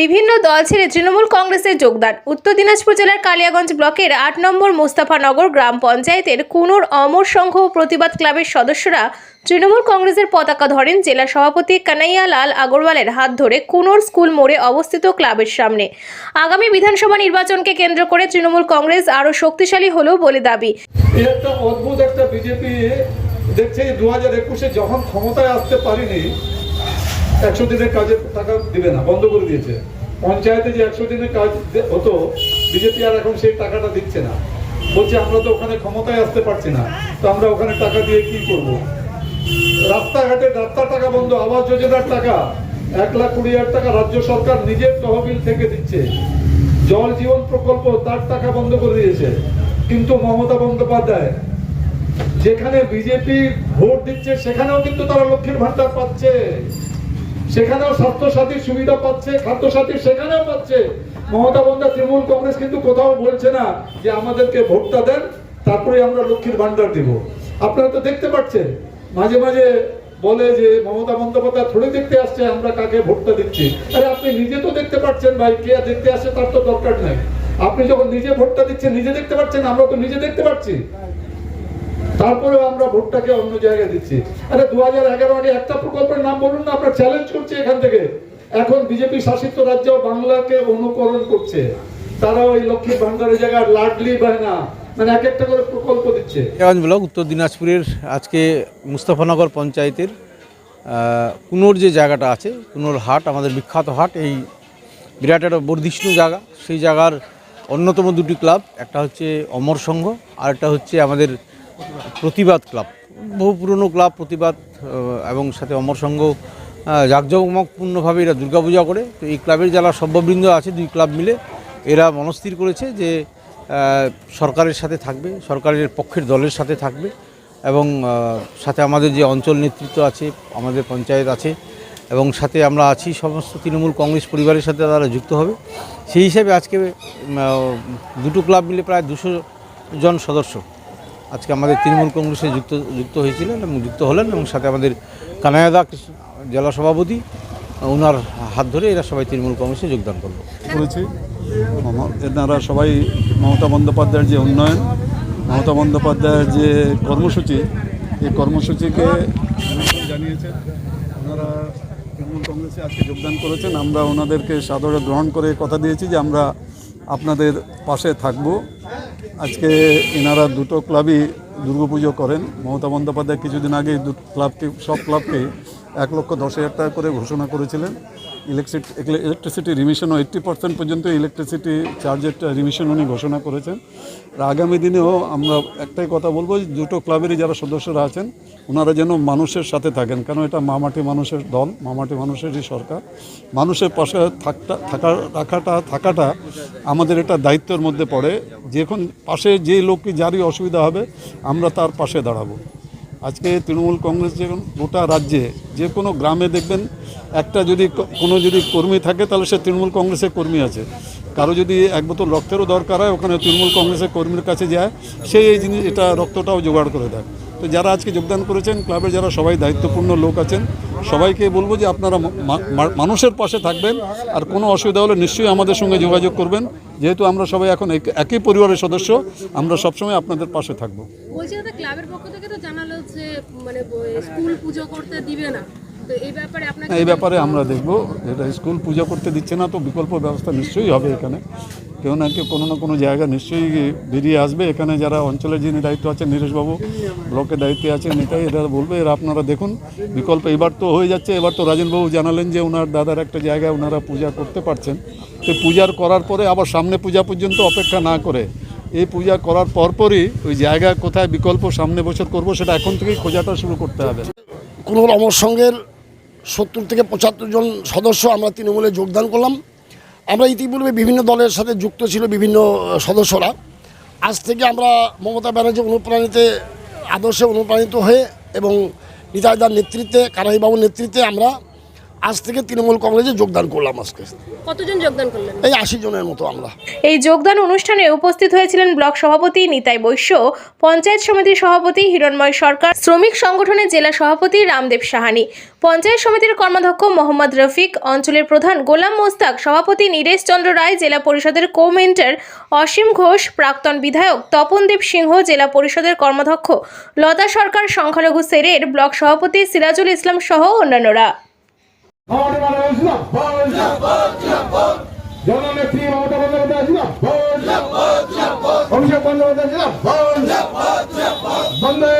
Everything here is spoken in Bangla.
বিভিন্ন দল ছেড়ে তৃণমূল কংগ্রেসে যোগদান। উত্তর দিনাজপুর জেলার কালিয়াগঞ্জ ব্লকের আট নম্বর মোস্তাফানগর গ্রাম পঞ্চায়েতের কুনুর অমর সংঘ প্রতিবাদ ক্লাবের সদস্যরা তৃণমূল কংগ্রেসের পতাকা ধরেন জেলা সভাপতি কানাইয়া লাল আগরওয়ালের হাত ধরে কুনোর স্কুল মোড়ে অবস্থিত ক্লাবের সামনে। আগামী বিধানসভা নির্বাচনকে কেন্দ্র করে তৃণমূল কংগ্রেস আরও শক্তিশালী হলো বলে দাবি। একটা অদ্ভুত একটা বিজেপি দেখছে দু হাজার একুশে যখন ক্ষমতায় আসতে পারিনি একশো দিনের কাজের টাকা দিবে না, বন্ধ করে দিয়েছে। পঞ্চায়েতে যে একশো দিনের কাজ হতো, বিজেপি আর এখন সেই টাকাটা দিচ্ছে না। বলছে, আমরা তো ওখানে ক্ষমতায় আসতে পারছি না, তো আমরা ওখানে টাকা দিয়ে কি করব? রাস্তাঘাটে রাস্তার টাকা বন্ধ, আবাস যোজনার টাকা, এক লাখ কুড়ি হাজার টাকা রাজ্য সরকার নিজের তহবিল থেকে দিচ্ছে। জল জীবন প্রকল্প তার টাকা বন্ধ করে দিয়েছে। কিন্তু মমতা বন্দ্যোপাধ্যায়, যেখানে বিজেপি ভোট দিচ্ছে, সেখানেও কিন্তু তারা লক্ষ্মীর ভান্ডার পাচ্ছে। সেখানেও স্বাস্থ্য সাথীর সুবিধা পাচ্ছে খাদ্য সাথীর সেখানেও পাচ্ছে। মমতা বন্দ্যোপাধ্যায়, তৃণমূল কংগ্রেস কিন্তু কোথাও বলছে না যে আমাদেরকে ভোটটা দেন তারপরে আমরা লক্ষ্মীর ভান্ডার দিব। আপনারা তো দেখতে পাচ্ছেন, মাঝে মাঝে বলে যে মমতা বন্দ্যোপাধ্যায় থোড়ে দেখতে আসছে, আমরা কাকে ভোটটা দিচ্ছি। আরে আপনি নিজে তো দেখতে পাচ্ছেন ভাই, কে দেখতে আসে তার তো দরকার নাই। আপনি যখন নিজে ভোটটা দিচ্ছেন, নিজে দেখতে পাচ্ছেন, আমরা তো নিজে দেখতে পাচ্ছি। তারপরে আমরা ভোটটাকে অন্য জায়গায় দিচ্ছি। আরে দু হাজার এগারো আগে একটা প্রকল্পের নাম বলুন না, আমরা চ্যালেঞ্জ করছি এখান থেকে। এখন বিজেপি শাসিত রাজ্য বাংলাকে অনুকরণ করছে। তারা ওই লক্ষ্মী ভান্ডারের জায়গায় লাডলি বায়না মানে ব্লক উত্তর দিনাজপুরের আজকে মুস্তাফানগর পঞ্চায়েতের কুনোর যে জায়গাটা আছে, কুনোর হাট, আমাদের বিখ্যাত হাট, এই বিরাট একটা বর্ধিষ্ণু জায়গা। সেই জায়গার অন্যতম দুটি ক্লাব, একটা হচ্ছে অমর সংঘ আর একটা হচ্ছে আমাদের প্রতিবাদ ক্লাব, বহু পুরনো ক্লাব প্রতিবাদ এবং সাথে অমর সংঘ জাঁকজমকপূর্ণভাবে এরা দুর্গাপূজা করে। তো এই ক্লাবের যারা সভ্যবৃন্দ আছে, দুই ক্লাব মিলে, এরা মনস্থির করেছে যে সরকারের সাথে থাকবে, সরকারের পক্ষের দলের সাথে থাকবে এবং সাথে আমাদের যে অঞ্চল নেতৃত্ব আছে, আমাদের পঞ্চায়েত আছে, এবং সাথে আমরা আছি, সমস্ত তৃণমূল কংগ্রেস পরিবারের সাথে তারা যুক্ত হবে। সেই হিসাবে আজকে দুটো ক্লাব মিলে প্রায় দুশো জন সদস্য। আজকে আমাদের তৃণমূল কংগ্রেসে যুক্ত যুক্ত হয়েছিলেন এবং যুক্ত হলেন এবং সাথে আমাদের কানায়াদা জেলা সভাপতি ওনার হাত ধরে এরা সবাই তৃণমূল কংগ্রেসে যোগদান করল। করেছি। এনারা সবাই মমতা বন্দ্যোপাধ্যায়ের যে উন্নয়ন, মমতা বন্দ্যোপাধ্যায়ের যে কর্মসূচি, এই কর্মসূচিকে জানিয়েছেন। ওনারা তৃণমূল কংগ্রেসে আজকে যোগদান করেছেন। আমরা ওনাদেরকে সাদরে গ্রহণ করে কথা দিয়েছি যে আমরা আপনাদের পাশে থাকব। আজকে এনারা দুটো ক্লাবই দুর্গাপুজো করেন। মমতা বন্দ্যোপাধ্যায় কিছুদিন আগে ক্লাবকে সব ক্লাবকে এক লক্ষ দশ হাজার টাকা করে ঘোষণা করেছিলেন। ইলেকট্রিক ইলেকট্রিসিটি রিমিশনও এইট্টি পার্সেন্ট পর্যন্ত ইলেকট্রিসিটি চার্জের রিমিশন উনি ঘোষণা করেছেন। আর আগামী দিনেও আমরা একটাই কথা বলব দুটো ক্লাবেরই যারা সদস্যরা আছেন ওনারা যেন মানুষের সাথে থাকেন। কারণ এটা মামাটি মানুষের দল, মামাটি মানুষেরই সরকার। মানুষের পাশে থাকটা থাকা রাখাটা, থাকাটা আমাদের এটা দায়িত্বের মধ্যে পড়ে। যখন পাশে যে লোককে যারই অসুবিধা হবে, আমরা তার পাশে দাঁড়াবো। আজকে তৃণমূল কংগ্রেস যে গোটা রাজ্যে যে কোনো গ্রামে দেখবেন একটা যদি কোনো যদি কর্মী থাকে, তাহলে সে তৃণমূল কংগ্রেসের কর্মী আছে। কারও যদি এক বোতল রক্তেরও দরকার হয়, ওখানে তৃণমূল কংগ্রেসের কর্মীর কাছে যায় সেই এই জিনিস এটা রক্তটাও জোগাড় করে দেয়। তো যারা আজকে যোগদান করেছেন ক্লাবের যারা সবাই দায়িত্বপূর্ণ লোক আছেন সবাইকে বলব যে আপনারা মানুষের পাশে থাকবেন। আর কোনো অসুবিধা হলে নিশ্চয়ই আমাদের সঙ্গে যোগাযোগ করবেন। যেহেতু আমরা সবাই এখন এক- একই পরিবারের সদস্য আমরা সবসময় আপনাদের পাশে থাকব। ক্লাবের পক্ষ থেকে তো জানালো যে মানে স্কুল পুজো করতে দিবে না। এই ব্যাপারে আপনাকে এই ব্যাপারে আমরা দেখব। এটা স্কুল পূজা করতে দিচ্ছে না তো বিকল্প ব্যবস্থা নিশ্চয়ই হবে এখানে। কেউ না কেউ কোনো না কোনো জায়গা নিশ্চয়ই বেরিয়ে আসবে। এখানে যারা অঞ্চলের যিনি দায়িত্ব আছেন, নীরেশবাবু ব্লকের দায়িত্বে আছেন এটাই এরা বলবে, এরা আপনারা দেখুন। বিকল্প এবার তো হয়ে যাচ্ছে। এবার তো রাজেনবাবু জানালেন যে ওনার দাদার একটা জায়গায় ওনারা পূজা করতে পারছেন। তো পূজার করার পরে আবার সামনে পূজা পর্যন্ত অপেক্ষা না করে। এই পূজা করার পরপরই ওই জায়গা কোথায় বিকল্প সামনে বছর করব সেটা এখন থেকেই খোঁজাটা শুরু করতে হবে। কোনো অমর সংঘের সত্তর থেকে পঁচাত্তর জন সদস্য আমরা তৃণমূলে যোগদান করলাম। আমরা ইতিপূর্বে বিভিন্ন দলের সাথে যুক্ত ছিল বিভিন্ন সদস্যরা। আজ থেকে আমরা মমতা ব্যানার্জি অনুপ্রাণিতে, আদর্শে অনুপ্রাণিত হয়ে এবং নিতাইদার নেতৃত্বে, কানাইবাবুর নেতৃত্বে আমরা আজ থেকে তৃণমূল কংগ্রেসে যোগদান করলাম আজকে। কতজন যোগদান করলেন? এই আশি জনের মতো আমরা। এই যোগদান অনুষ্ঠানে উপস্থিত হয়েছিলেন ব্লক সভাপতি নিতাই বৈশ্য পঞ্চায়েত সমিতির সভাপতি হিরণময় সরকার শ্রমিক সংগঠনের জেলা সভাপতি রামদেব সাহানি পঞ্চায়েত সমিতির কর্মাধ্যক্ষ মোহাম্মদ রফিক অঞ্চলের প্রধান গোলাম মোস্তাক সভাপতি নীরেশ চন্দ্র রায় জেলা পরিষদের কো মেন্টর অসীম ঘোষ প্রাক্তন বিধায়ক তপনদেব সিংহ জেলা পরিষদের কর্মাধ্যক্ষ লতা সরকার সংখ্যালঘু সেরের ব্লক সভাপতি সিরাজুল ইসলাম সহ অন্যান্যরা। আমাদের মানুষ জিন্দাবাদ। জননেত্রী মমতা বন্দ্যোপাধ্যায় জিন্দাবাদ। অভিষেক বন্দ্যোপাধ্যায় জিন্দাবাদ। বন্দে